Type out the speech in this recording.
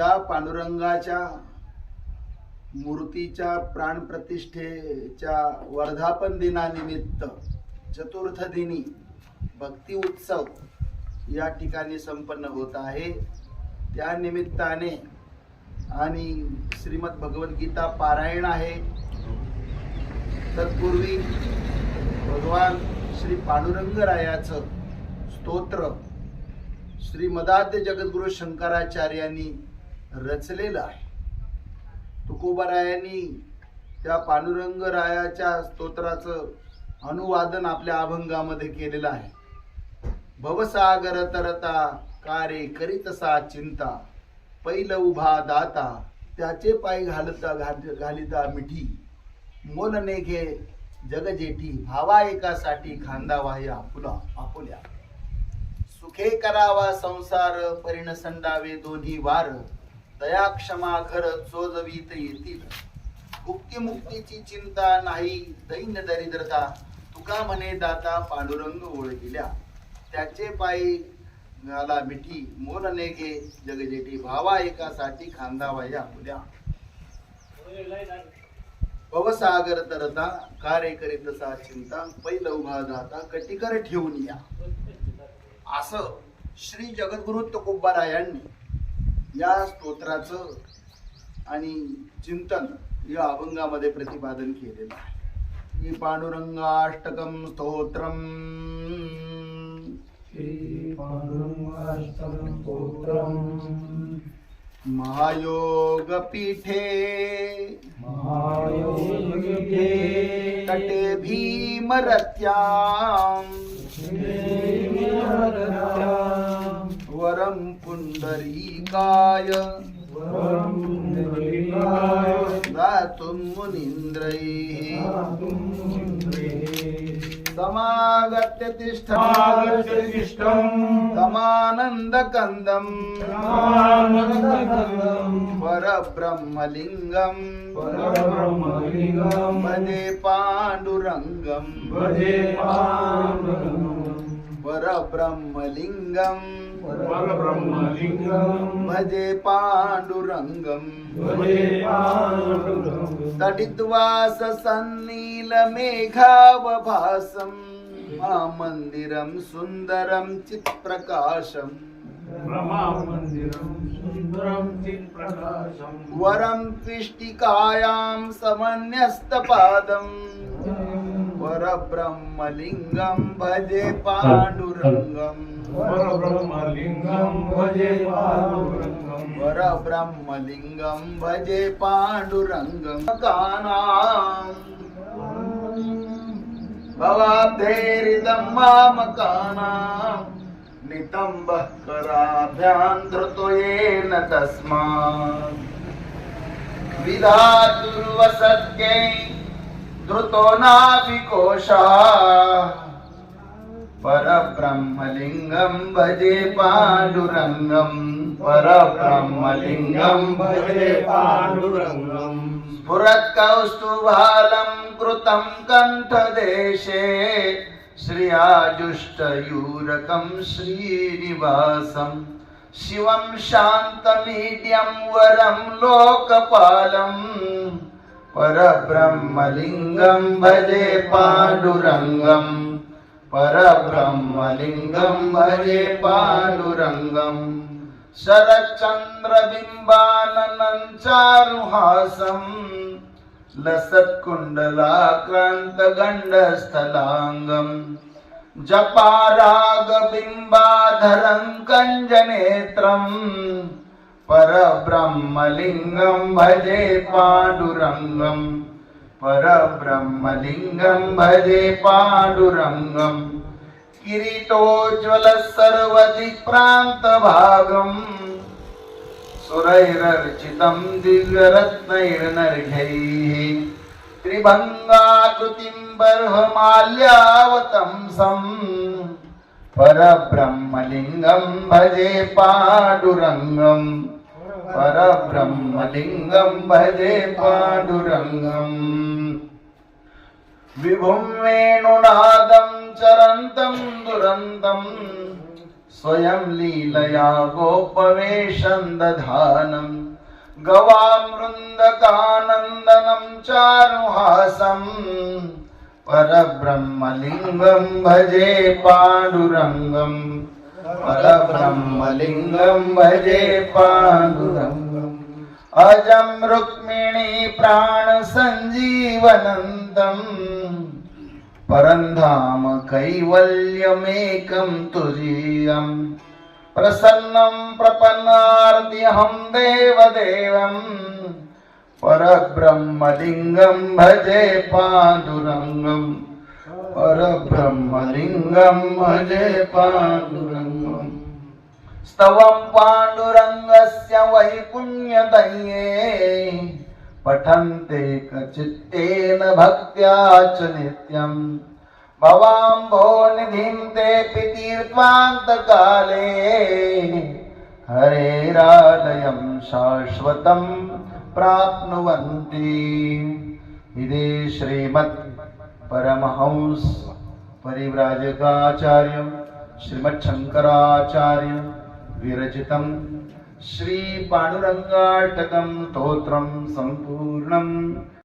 ज्या पांडुरंगाच्या मूर्तीच्या प्राणप्रतिष्ठेच्या वर्धापन दिनानिमित्त चतुर्थ दिनी भक्ती उत्सव या ठिकाणी संपन्न होत आहे. त्या निमित्ताने आणि श्रीमद भगवद्गीता पारायण आहे. तत्पूर्वी भगवान श्री पांडुरंगरायाचं स्तोत्र श्री मदाद्य जगद्गुरु शंकराचार्यांनी रचलेलं आहे. तुकोबारायांनी त्या पांडुरंगरायाच्या स्तोत्राचं अनुवादन आपल्या अभंगामध्ये केलेलं आहे. भवसागर तरता कारे करीतसा चिंता? पैल उभा दाता त्याचे पाय घालता घाल- घालिता मिठी. मोल नेघे जगजेठी भावा एकासाठी खांदावा या आपुला आपुल्या. सुखे करावा संसार परिणसंडावे दोन्ही वार. दया क्षमा घर चोजवीत येतील. भुक्ती मुक्तीची चिंता नाही दैन्य दरिद्रता. तुका म्हणे दाता पांडुरंग ओळखिल्या. त्याचे पायी घाला मिठी मोल नेगे जगजेटी भावा एकासाठी खांदावया उद्या भवसागर तरता कार्य करीत सा चिंता पैल उभा जाता कटिकर ठेवून या. असं श्री जगद्गुरु तुकोबारायांनी या स्तोत्राचं आणि चिंतन या अभंगामध्ये प्रतिपादन केलेलं आहे. श्री पांडुरंगाष्टकम स्तोत्रम श्री पांडुरंगाष्टकं स्तोत्रम् महायोग पीठे महायोगिके तटे भीमरत्याम पुंडरीकाय वरं पुण्डरीकाय दातुं मुनीन्द्रैः समागत्य तिष्ठम्। समानन्दकन्दम्। परब्रह्मलिङ्गम्। भजे पाण्डुरङ्गम्। परब्रह्मलिङ्गम्। परब्रह्मलिङ्गम्। भजे पाण्डुरङ्गम् भजे पाण्डुरङ्गम् तडिद्वास सन्नीलमेघावभासम् मन्दिरं सुन्दरं चित्प्रकाशम्। वरं त्विष्टिकायां समन्यस्तपादम्। वरब्रह्मलिङ्गं भजे पाण्डुरङ्गम् परब्रह्मलिङ्गं भजे पाण्डुरङ्गम् वरब्रह्मलिङ्गं भजे पाण्डुरङ्गम् कानाम् भवाब्धैरिदं मामकानाम् नितम्बः कराभ्यां धृतो येन तस्मात् विधातुर्वसत्यै धृतो नाभिकोशः परब्रह्मलिङ्गं भजे पाण्डुरङ्गं। परब्रह्मलिङ्गं भजे पाण्डुरङ्गम् स्फुरत्कौस्तुभालं कृतं कण्ठदेशे। श्रियाजुष्टयूरकं श्रीनिवासं। शिवं शान्तमीड्यं वरं लोकपालम् परब्रह्मलिङ्गं भजे पाण्डुरङ्गम् परब्रह्मलिङ्गं भजे पाण्डुरङ्गम् शरच्चन्द्रबिम्बाननं चारुहासम् लसत्कुण्डलाक्रान्तगण्डस्थलाङ्गम् जपारागबिम्बाधरं कञ्जनेत्रम् परब्रह्मलिङ्गं भजे पाण्डुरङ्गम्। परब्रह्मलिङ्गं भजे पाण्डुरङ्गम्। किरीटोज्ज्वलः सर्वदिक्प्रान्तभागम् सुरैरर्चितं दिव्यरत्नैर्नर्घैः। त्रिभङ्गाकृतिं बर्हमाल्यावतंसम् परब्रह्मलिङ्गं भजे पाण्डुरङ्गम् परब्रह्मलिङ्गं भजे पाण्डुरङ्गम्। विभुं वेणुनादं चरन्तं दुरन्तं स्वयं लीलया गोपवेशं दधानम् गवामृन्दकानन्दनं चारुहासम् परब्रह्मलिङ्गं भजे पाण्डुरङ्गम् परब्रह्मलिङ्गं भजे पाण्डुरङ्गम् अजं रुक्मिणी प्राणसञ्जीवनन्तम् परन्धाम कैवल्यमेकं तुरीयम् प्रसन्नं प्रपन्नार्त्यहं देवदेवम् परब्रह्मलिङ्गं भजे पाण्डुरङ्गम् परब्रह्मलिङ्गं भजे पाण्डुरङ्गम् स्तवं पाण्डुरङ्गस्य वैपुण्यदये पठन्ते कचित्तेन भक्त्या च नित्यम्। भवाम्भोनिधिं तेऽपि तीर्त्वान्तकाले हरेरालयं शाश्वतं प्राप्नुवन्ति। इति श्रीमत् परमहंस परिव्राजकाचार्य श्रीमच्छङ्कराचार्य विरचितं श्रीपाण्डुरङ्गाटकं स्तोत्रं सम्पूर्णम्